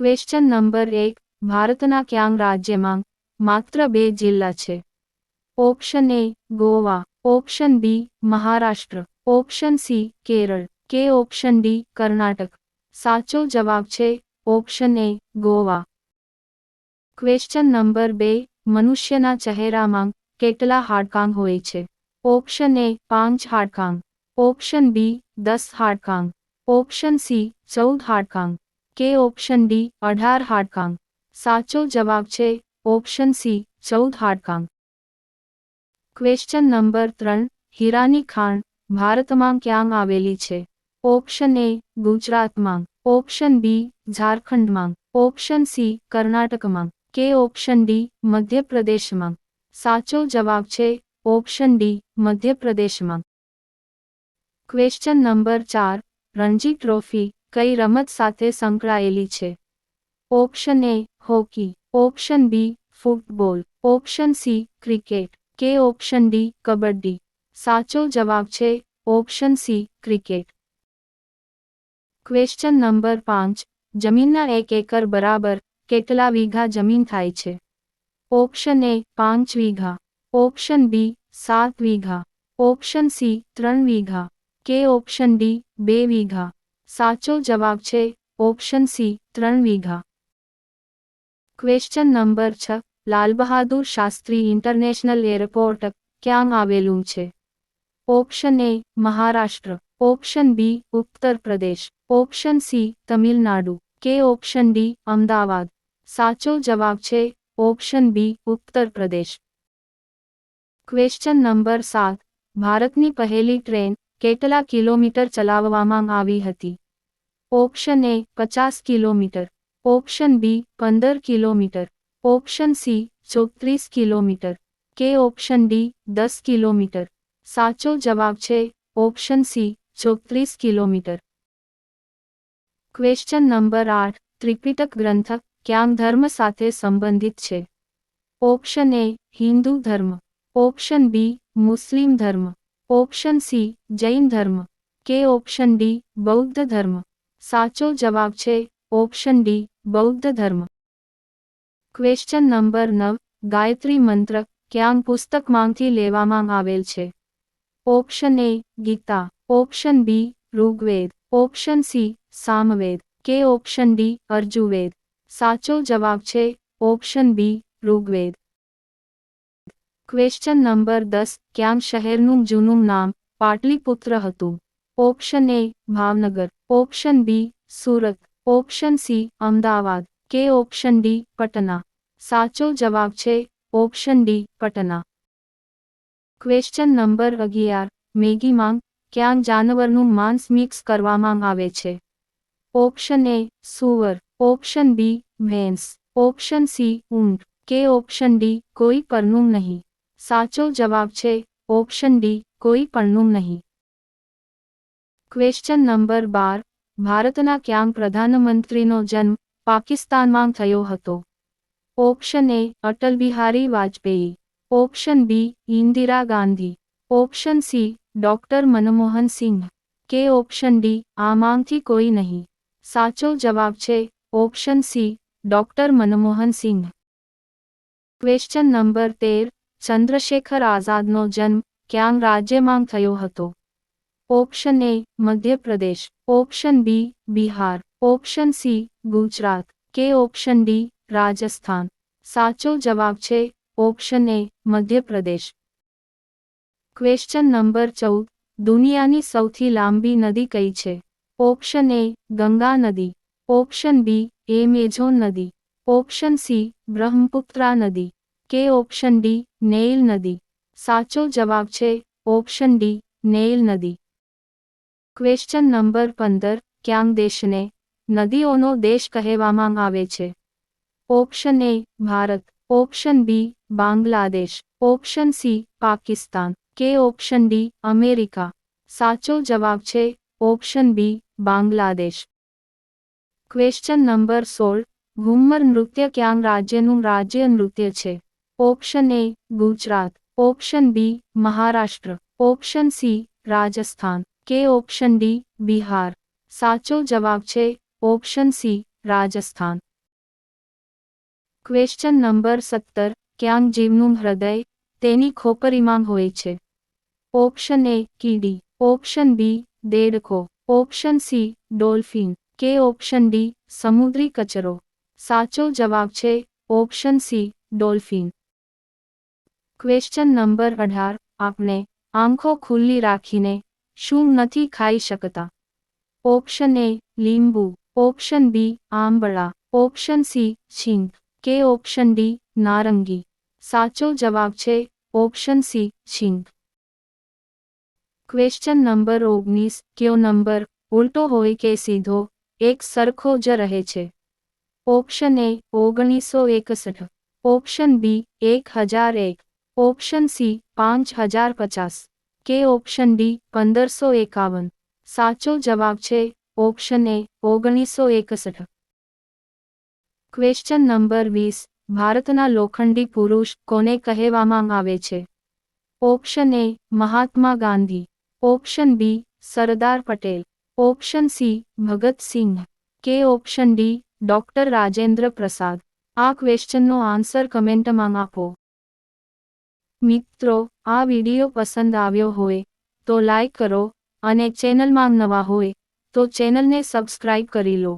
Question number એક, ભારતના ક્યાંગ રાજ્યમાં માત્ર બે જિલ્લા છે? Option A Goa. Option B Maharashtra. Option C Kerala. કે ઓપ્શન ડી કર્ણાટક. સાચો જવાબ છે option A Goa. Question number બે, મનુષ્યના ચહેરામાં કેટલા હાડકાંગ હોય છે? ઓપ્શન એ પાંચ હાડકાંગ. ઓપ્શન બી દસ હાડકાંગ. ઓપ્શન સી ચૌદ હાડકાં કે ઓપ્શન ડી, અઢાર હાડકાંગ. સાચો જવાબ છે, ઓપ્શન સી, ચૌદ હાડકાંગ. ક્વેશ્ચન નંબર ત્રણ, હીરાની ખાણ, ભારતમાં ક્યાં આવેલી છે? ઓપ્શન એ, ગુજરાતમાં. ઓપ્શન બી, ઝારખંડમાં. ઓપ્શન સી, કર્ણાટકમાં. કે ઓપ્શન ડી, મધ્યપ્રદેશમાં. સાચો જવાબ છે, ઓપ્શન ડી, મધ્યપ્રદેશમાં. ક્વેશ્ચન નંબર ચાર, રણજી ટ્રોફી કઈ રમત સાથે સંકળાયેલી છે? Option A hockey option B football option C cricket કે ઓપ્શન ડી કબડ્ડી સાચો જવાબ છે option C cricket question number પાંચ. જમીનના એક એકર બરાબર કેટલા વીઘા જમીન થાય છે? ઓપ્શન એ પાંચ વીઘા. ઓપ્શન બી સાત વીઘા. ઓપ્શન સી ત્રણ વીઘા. કે ઓપ્શન ડી બે વીઘા. સાચો જવાબ છે, ઓપ્શન સી, ત્રણ વીઘા. ક્વેશ્ચન નંબર છ, લાલ બહાદુર શાસ્ત્રી ઇન્ટરનેશનલ એરપોર્ટ ક્યાં આવેલું છે? Option A, Maharashtra. Option B, Uttar Pradesh. Option C, Tamil Nadu. કે ઓપ્શન ડી, અમદાવાદ. સાચો જવાબ છે, ઓપ્શન બી, ઉત્તર પ્રદેશ. ક્વેશ્ચન નંબર સાત, ભારતની પહેલી ટ્રેન કેટલા કિલોમીટર ચલાવવામાં આવી હતી? ઓપ્શન એ પચાસ કિલોમીટર ઓપ્શન બી પંદર કિલોમીટર ઓપ્શન સી ચોત્રીસ કિલોમીટર કે ઓપ્શન ડી દસ કિલોમીટર સાચો જવાબ છે ઓપ્શન સી ચોત્રીસ કિલોમીટર ક્વેશ્ચન નંબર આઠ ત્રિપિટક ગ્રંથ ક્યાં ધર્મ સાથે સંબંધિત છે ઓપ્શન એ હિન્દુ ધર્મ ઓપ્શન બી મુસ્લિમ ધર્મ ઓપ્શન સી જૈન ધર્મ કે ઓપ્શન ડી બૌદ્ધ ધર્મ સાચો જવાબ છે ઓપ્શન ડી, બૌદ્ધ ધર્મ. ક્વેશ્ચન નંબર નવ, ગાયત્રી મંત્ર ક્યાં પુસ્તકમાંથી લેવામાં આવેલ છે? Option A Gita. Option B Rigveda. Option C Samaveda. કે ઓપ્શન ડી અર્જુવેદ. સાચો જવાબ છે option B Rigveda. Question number દસ, ક્યાં શહેરનું જૂનું નામ પાટલીપુત્ર હતું? Option A Bhavnagar. Option B Surat option C Ahmedabad કે ઓપ્શન ડી પટના સાચો જવાબ છે option D Patna question number અગિયાર. મેગી માંગ, ક્યાં જાનવરનું માંસ મિક્સ કરવામાં આવે છે? ઓપ્શન એ સુવર ઓપ્શન બી ભેંસ. ઓપ્શન સી ઊંટ. કે ઓપ્શન ડી કોઈ પરનું નહીં. સાચો જવાબ છે ઓપ્શન ડી કોઈ પણનું નહીં. ક્વેશ્ચન નંબર બાર. ભારતના ક્યાં પ્રધાનમંત્રીનો જન્મ પાકિસ્તાનમાં થયો હતો. Option A Atal Bihari Vajpayee. Option B Indira Gandhi. Option C doctor Manmohan Singh કે ઓપ્શન ડી આમાંથી કોઈ નહીં. સાચો જવાબ છે option C doctor Manmohan Singh question number તેર. ચંદ્રશેખર આઝાદનો જન્મ ક્યાં રાજ્યમાં થયો હતો? Option A Madhya Pradesh, option B Bihar, option C Gujarat, કે ઓપ્શન ડી રાજસ્થાન. સાચો જવાબ છે option A Madhya Pradesh. Question number ચૌદ, દુનિયાની સૌથી લાંબી નદી કઈ છે? ઓપ્શન એ ગંગા નદી, ઓપ્શન બી એમેઝોન નદી, ઓપ્શન સી બ્રહ્મપુત્રા નદી, કે ઓપ્શન ડી નેઇલ નદી. સાચો જવાબ છે ઓપ્શન ડી નેઇલ નદી. ક્વેશ્ચન નંબર પંદર ક્યાંગ દેશને નદીઓનો દેશ કહેવામાં આવે છે? Option A Bharat. Option B Bangladesh. Option C Pakistan. કે ઓપ્શન ડી અમેરિકા. સાચો જવાબ છે option B Bangladesh. Question number સોળ, ઘુમ્મર નૃત્ય ક્યાંગ રાજ્યનું રાજ્ય નૃત્ય છે? Option A Gujarat. Option B Maharashtra. Option C Rajasthan. કે ઓપ્શન ડી, બિહાર. સાચો જવાબ છે, option C, Rajasthan. Question number સત્તર, ક્યાંક જીવનું હૃદય, તેની ખોપરીમાં હોય છે. ઓપ્શન એ કીડી ઓપ્શન બી દેડકો ઓપ્શન સી, ડોલ્ફિન. કે ઓપ્શન ડી, સમુદ્રી કચરો. સાચો જવાબ છે, option C, dolphin. Question number અઢાર આપણે આંખો ખુલ્લી રાખીને શું નથી ખાઈ શકતા? ઓપ્શન એ, લીંબુ. ઓપ્શન બી, આંબળા. ઓપ્શન સી છીંક કે ઓપ્શન ડી, નારંગી. સાચો જવાબ છે, ઓપ્શન સી છીંક ક્વેશ્ચન નંબર ઓગણીસ. કયો નંબર? ઉલટો હોય કે સીધો? એક સરખો જ રહે છે. ઓપ્શન એ, ઓગણીસો એકસઠ. ઓપ્શન બી, એક હજાર એક. ઓપ્શન સી, પાંચ હજાર પચાસ. કે ઓપ્શન ડી, પંદરસો એકાવન. સાચો જવાબ છે, ઓપ્શન એ, ઓગણીસો એકસઠ. ક્વેશ્ચન નંબર વીસ, ભારતના લોખંડી પુરુષ કોને કહેવામાં આવે છે? Option A, Mahatma Gandhi. Option B, Sardar Patel. Option C Bhagat Singh કે option D, doctor Rajendra Prasad. આ ક્વેશ્ચનનો આન્સર કમેન્ટમાં આપો. મિત્રો, આ વીડિયો પસંદ આવ્યો હોય, તો લાઈક કરો અને ચેનલમાં નવા હોય, તો ચેનલને સબસ્ક્રાઇબ કરી લો.